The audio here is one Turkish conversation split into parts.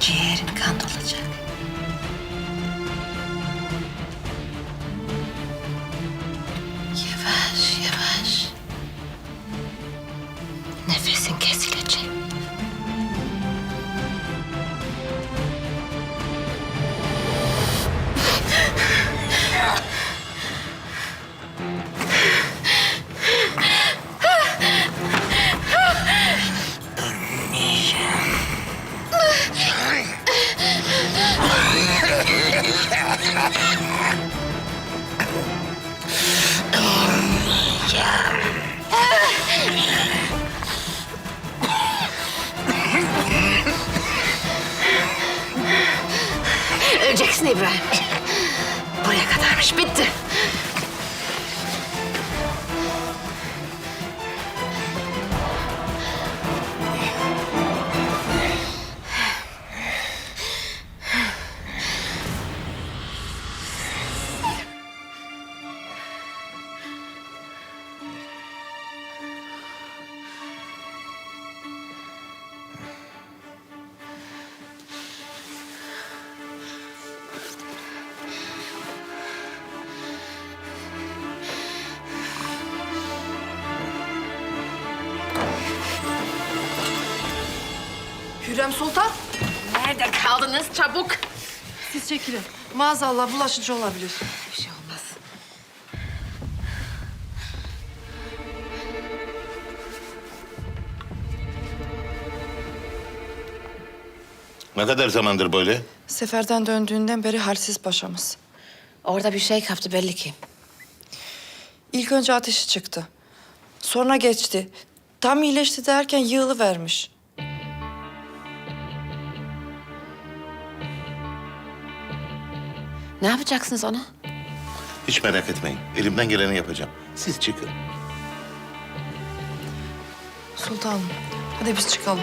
Ciğerin kan dolacak. Hürrem Sultan, Nerede kaldınız? Çabuk. siz çekilin. Maazallah bulaşıcı olabilir. Bir şey olmaz. Ne kadar zamandır böyle? Seferden döndüğünden beri halsiz paşamız. Orada bir şey kaptı belli ki. İlk önce ateşi çıktı. Sonra geçti. Tam iyileşti derken yığılıvermiş. Ne yapacaksınız ona? Hiç merak etmeyin. Elimden geleni yapacağım. Siz çıkın. Sultanım, hadi biz çıkalım.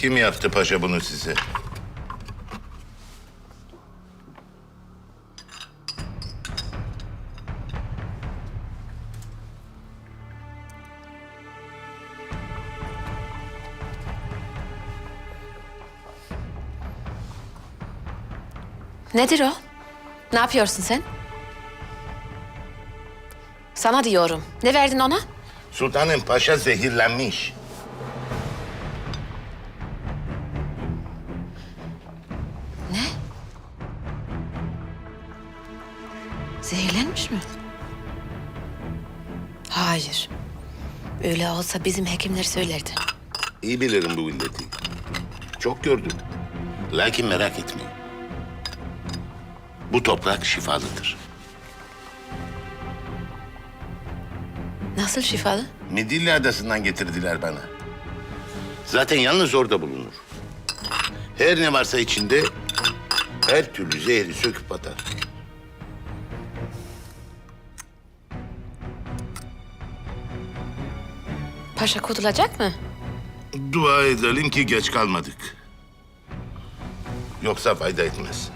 Kim yaptı paşa bunu size? Nedir o? Ne yapıyorsun sen? Sana diyorum. Ne verdin ona? Sultanım paşa zehirlenmiş. Olsa bizim hekimler söylerdi. İyi bilirim bu illeti. Çok gördüm. Lakin merak etmeyin. Bu toprak şifalıdır. Nasıl şifalı? Midilli Adası'ndan getirdiler bana. Zaten yalnız orada bulunur. Her ne varsa içinde her türlü zehri söküp atar. Paşa kurtulacak mı? Dua edelim ki geç kalmadık. Yoksa fayda etmez.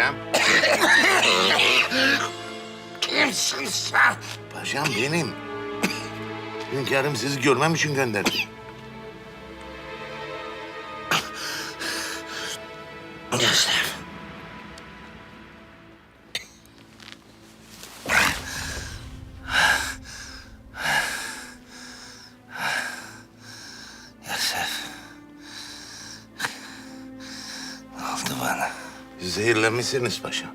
Paşam. Kimsin sen? Paşam benim. Hünkârım sizi görmem için gönderdi. Yosef. Zehirlenmişsiniz paşam.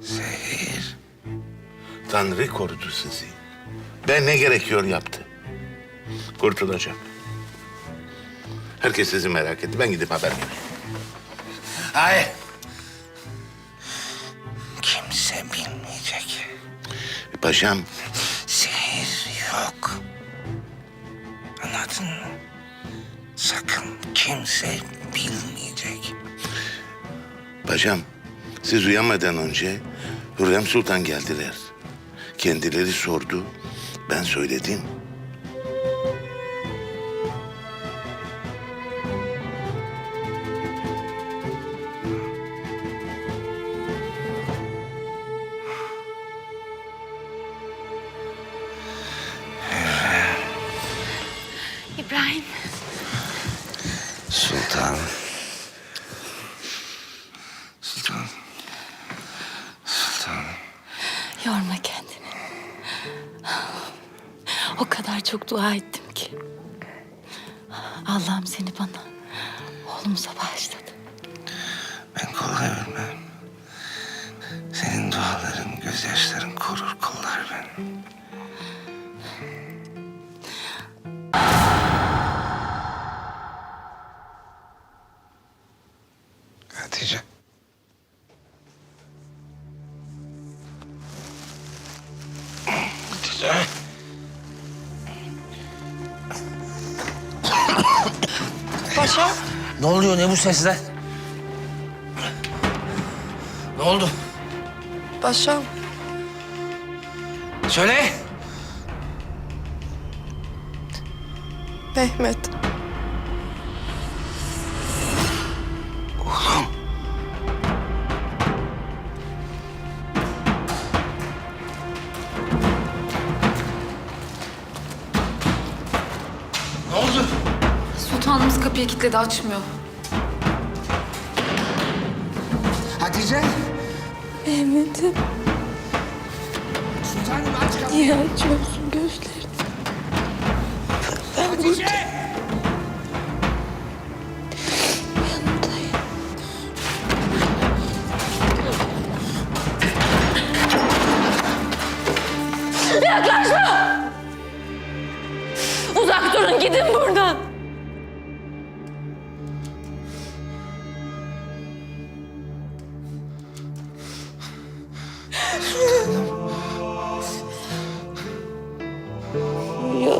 Zehir. Tanrı korudu sizi. Ben ne gerekiyor yaptı. Kurtulacak. Herkes sizi merak etti. Ben gidip haber vereyim. Hayır. Kimse bilmeyecek. Paşam, Anladın? Sakın kimse bilmeyecek. paşam. Siz uyanmadan önce Hürrem Sultan geldiler. Kendileri sordu. Ben söyledim. Yorma kendini. O kadar çok dua ettim ki. Allah'ım seni bana, oğlumuza bağışladı. Ben kolay ölmem. Senin duaların, gözyaşların korur kollar beni. Oluyor ne bu sesler? Ne oldu? Paşam. Söyle. Mehmet. Oğlum. Ne oldu? Sultanımız kapıyı kilitledi açmıyor. Mehmet'im Sultanım aç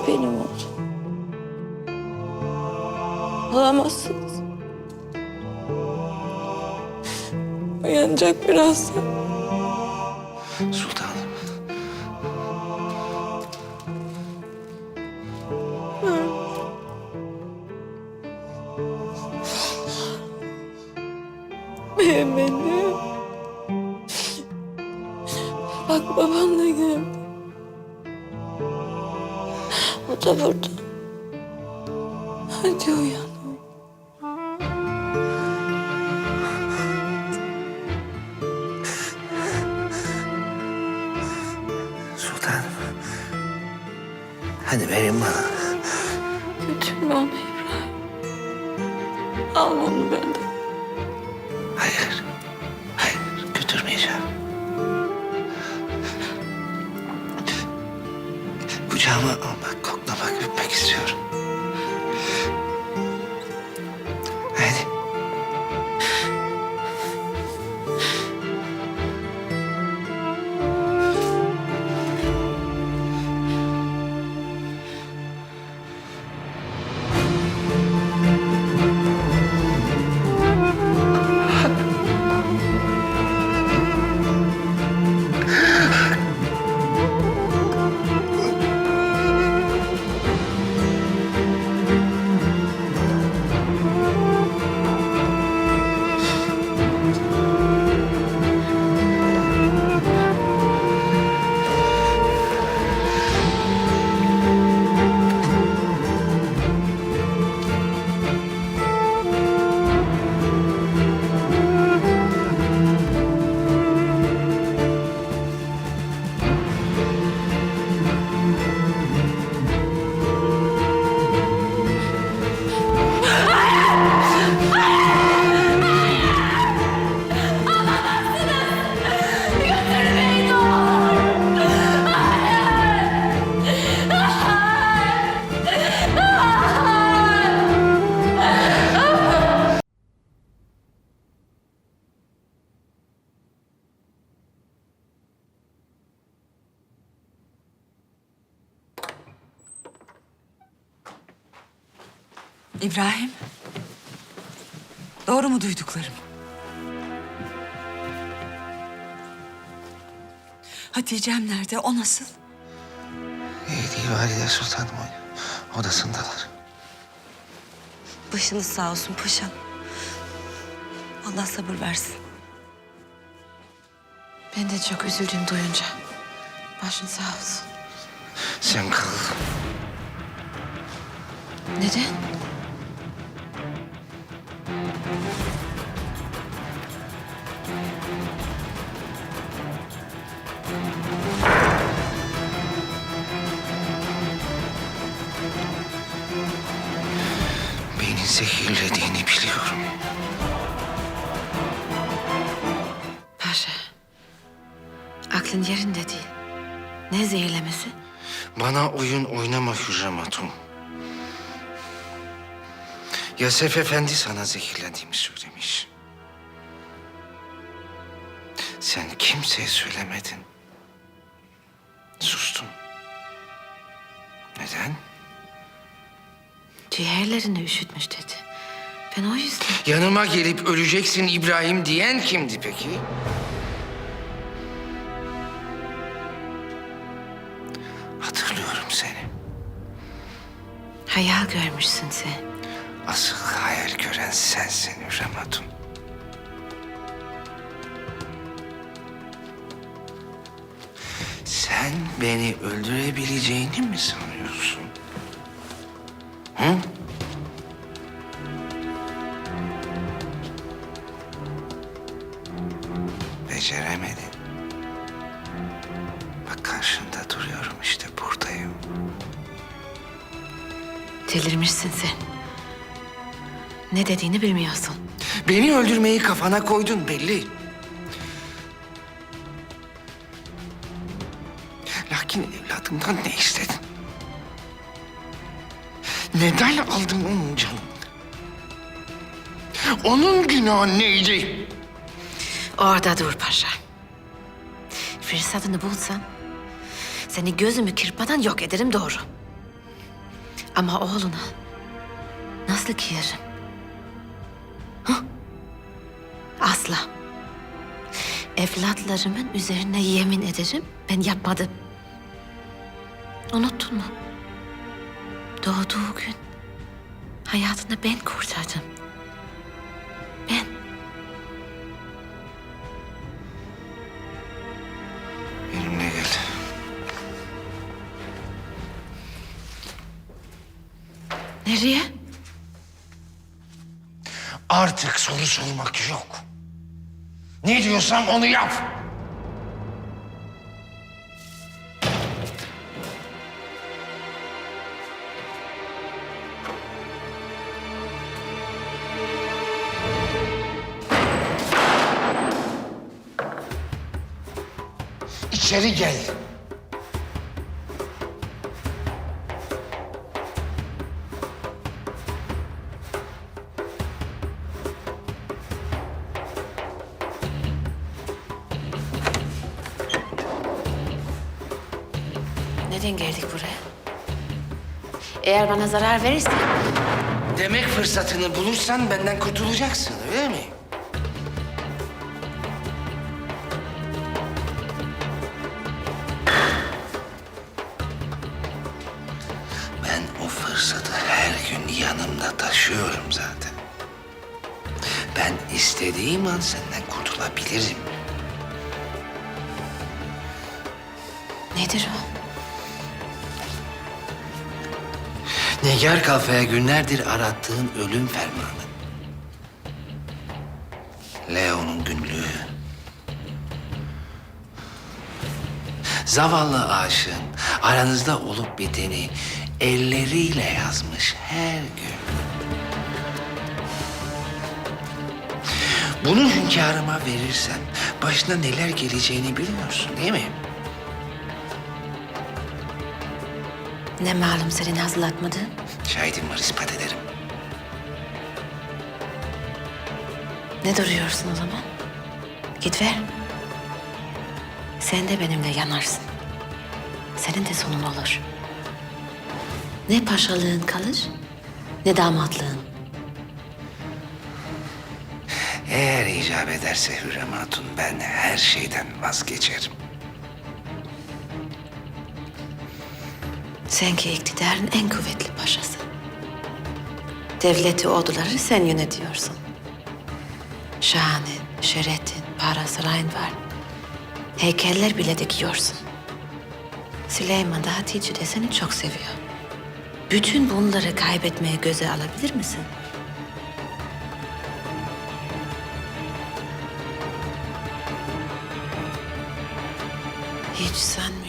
Benim oğlum. Alamazsınız. Uyanacak birazdan. Sultanım. Hayır. Hayır götürmeyeceğim. Kucağıma almak, Hatice'm nerede? O nasıl? İyi değil Valide Sultanım o. Odasındalar. Başınız sağ olsun paşam. Allah sabır versin. Ben de çok üzüldüm duyunca. Başın sağ olsun. Sen kal. Neden? Zehirlediğini biliyorum. Paşa. Aklın yerinde değil. Ne zehirlemesi? Bana oyun oynama Hürrem Hatun. Yasef Efendi sana zehirlendiğimi söylemiş. Sen kimseye söylemedin. Sustun. Neden? Ciğerlerini üşütmüş dedi. Ben o yüzden... Yanıma gelip öleceksin İbrahim diyen kimdi peki? Hatırlıyorum seni. Hayal görmüşsün sen. Asıl hayal gören sensin Hürrem Hatun. Sen beni öldürebileceğini mi sanıyorsun? Hı? Beceremedin. Bak karşında duruyorum işte buradayım. Delirmişsin sen. Ne dediğini bilmiyorsun. Beni öldürmeyi kafana koydun belli. Lakin evladımdan ne istedin? Neden aldın onun canını? Onun günahı neydi? Orada dur paşa. Fırsatını bulsan seni gözümü kırpmadan yok ederim doğru. Ama oğluna nasıl kıyarım? Hı? Asla. Evlatlarımın üzerine yemin ederim ben yapmadım. Unuttun mu? Doğduğu gün hayatını ben kurtardım. Ben. Benimle gel. Nereye? Artık soru sormak yok. Ne diyorsam onu yap. İçeri gel. Neden geldik buraya? Eğer bana zarar verirsen Demek fırsatını bulursan benden kurtulacaksın öyle mi? Nigar kafaya günlerdir arattığın ölüm fermanı. Leo'nun günlüğü. Zavallı aşığın aranızda olup biteni elleriyle yazmış her gün. Bunu hünkârıma verirsen başına neler geleceğini biliyorsun değil mi? Ne malum senin hazırlatmadığın? Şahidim var ispat ederim. Ne duruyorsun o zaman? Git ver. Sen de benimle yanarsın. Senin de sonun olur. Ne paşalığın kalır ne damatlığın. Eğer icap ederse Hürrem Hatun ben her şeyden vazgeçerim. Sen ki iktidarın en kuvvetli paşası. Devleti, orduları sen yönetiyorsun. Şahanin, şeretin, para, sarayın var. Heykeller bile dikiyorsun. Süleyman da Hatice de seni çok seviyor. Bütün bunları kaybetmeye göze alabilir misin? Hiç sanmıyorum.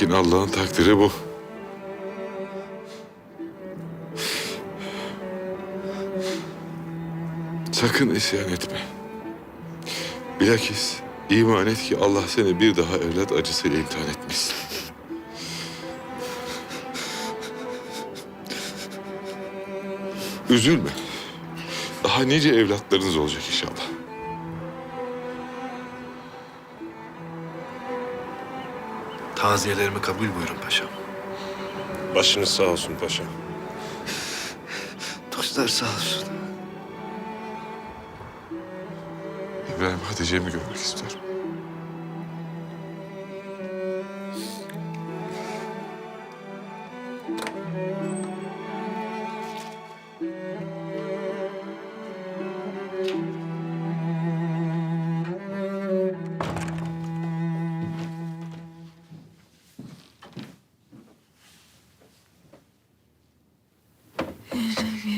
Lakin Allah'ın takdiri bu. Sakın isyan etme. Bilakis iman et ki Allah seni bir daha evlat acısıyla imtihan etmesin. Üzülme. Daha nice evlatlarınız olacak inşallah. Taziyelerimi kabul buyurun paşam. Başınız sağ olsun paşa. Dostlar sağ olsun. İbrahim Hatice'mi görmek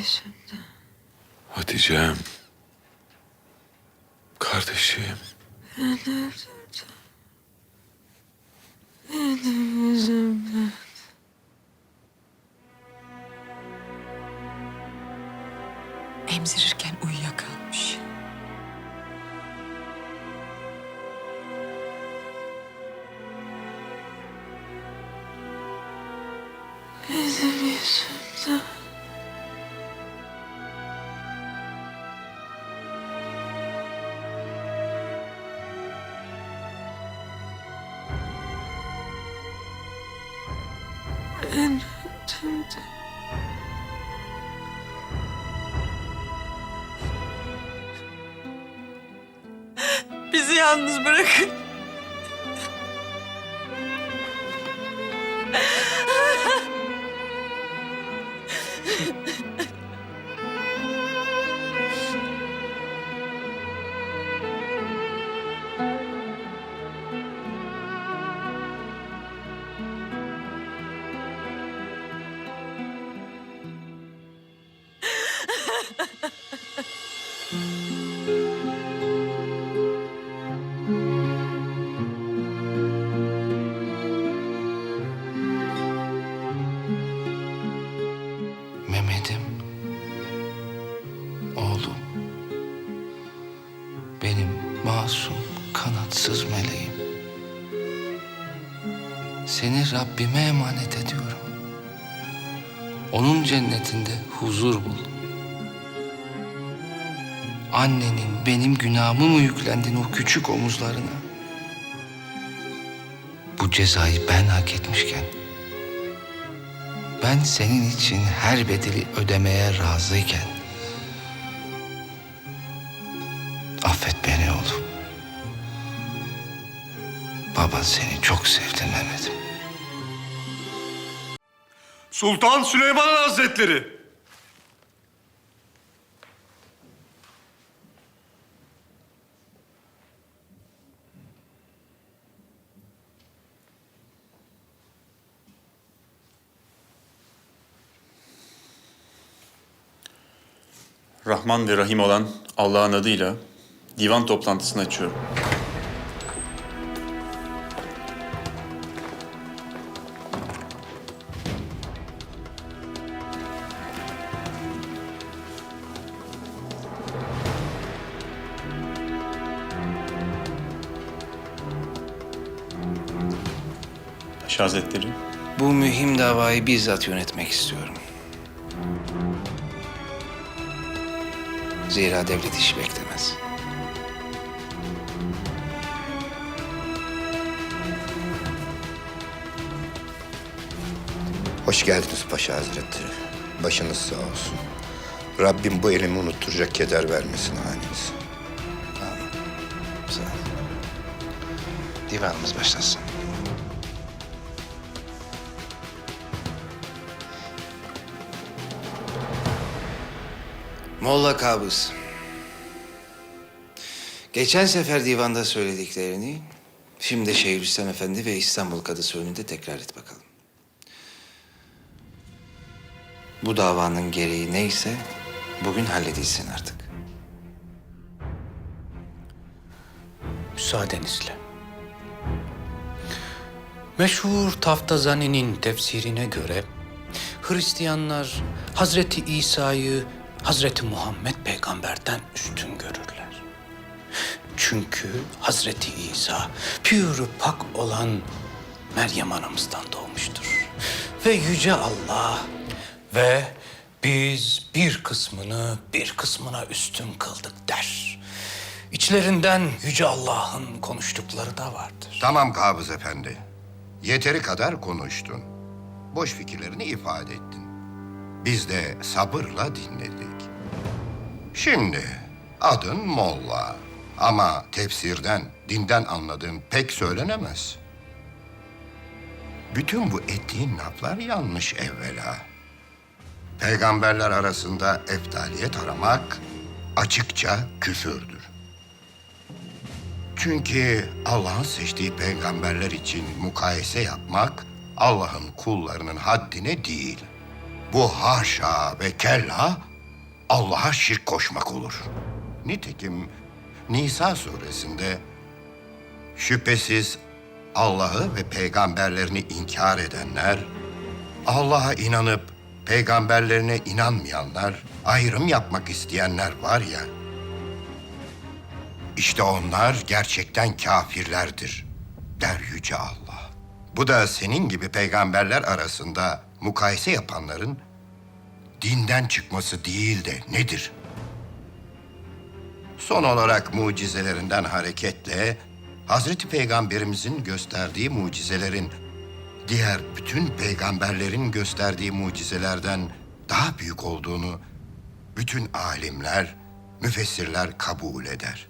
istiyorum. Hatice'm. Kardeşim. Emzirirken Bizi yalnız bırakın. Seni Rabbime emanet ediyorum. onun cennetinde huzur bul. Annenin benim günahımı mı yüklendin o küçük omuzlarına? Bu cezayı ben hak etmişken ben senin için her bedeli ödemeye razıyken Baban seni çok sevdi Mehmet'im. Sultan Süleyman Hazretleri. Rahman ve Rahim olan Allah'ın adıyla divan toplantısını açıyorum. Hazretleri, Bu mühim davayı bizzat yönetmek istiyorum. Zira devlet işi beklemez. Hoş geldiniz Paşa Hazretleri. Başınız sağ olsun. Rabbim bu elimi unutturacak keder vermesin ol. Divanımız başlasın. Molla Kabız. Geçen sefer divanda söylediklerini şimdi Şeyhülislam Efendi ve İstanbul Kadısı önünde tekrar et bakalım. Bu davanın gereği neyse bugün halledilsin artık. Müsaadenizle. Meşhur Taftazani'nin tefsirine göre Hristiyanlar Hazreti İsa'yı Hazreti Muhammed peygamberden üstün görürler. Çünkü Hazreti İsa pür pak olan Meryem anamızdan doğmuştur. Ve yüce Allah ve biz bir kısmını bir kısmına üstün kıldık der. İçlerinden Yüce Allah'ın konuştukları da vardır. Tamam Kabız Efendi. Yeteri kadar konuştun. Boş fikirlerini ifade ettin. Biz de sabırla dinledik. Şimdi adın Molla. Ama tefsirden, dinden anladığın pek söylenemez. Bütün bu ettiğin laflar yanlış evvela. Peygamberler arasında eftaliyet aramak açıkça küfürdür. Çünkü Allah'ın seçtiği peygamberler için mukayese yapmak Allah'ın kullarının haddine değil. Bu haşa ve kella Allah'a şirk koşmak olur. Nitekim Nisa suresinde şüphesiz Allah'ı ve peygamberlerini inkar edenler, Allah'a inanıp peygamberlerine inanmayanlar, ayrım yapmak isteyenler var ya, işte onlar gerçekten kafirlerdir der Yüce Allah. Bu da senin gibi peygamberler arasında mukayese yapanların dinden çıkması değil de nedir? Son olarak mucizelerinden hareketle Hazreti Peygamberimizin gösterdiği mucizelerin diğer bütün peygamberlerin gösterdiği mucizelerden daha büyük olduğunu bütün alimler, müfessirler kabul eder.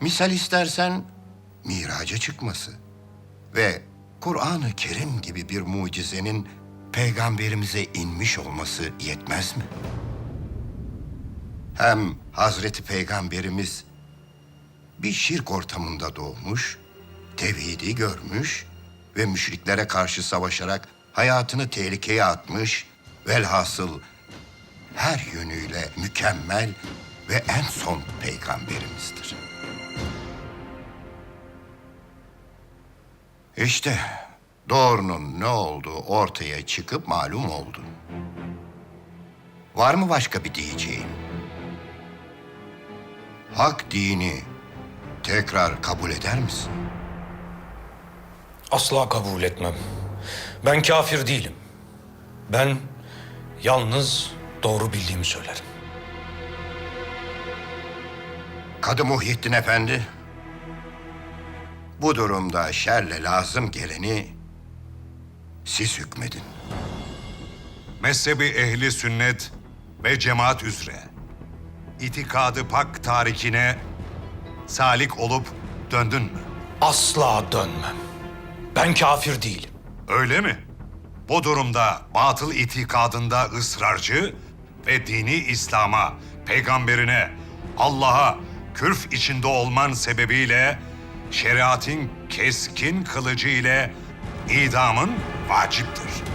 Misal istersen miraca çıkması ve Kur'an-ı Kerim gibi bir mucizenin peygamberimize inmiş olması yetmez mi? Hem Hazreti Peygamberimiz bir şirk ortamında doğmuş, tevhidi görmüş ve müşriklere karşı savaşarak hayatını tehlikeye atmış, velhasıl her yönüyle mükemmel ve en son peygamberimizdir. İşte doğrunun ne olduğu ortaya çıkıp malum oldu. Var mı başka bir diyeceğin? Hak dini tekrar kabul eder misin? Asla kabul etmem. Ben kafir değilim. Ben yalnız doğru bildiğimi söylerim. Kadı Muhyiddin Efendi, bu durumda şerle lazım geleni siz hükmedin. mezhebi ehli sünnet ve cemaat üzere itikadı pak tarikine salik olup döndün mü? Asla dönmem. Ben kafir değilim. Öyle mi? Bu durumda batıl itikadında ısrarcı ve dini İslam'a, peygamberine, Allah'a kürf içinde olman sebebiyle şeriatın keskin kılıcı ile idamın vaciptir.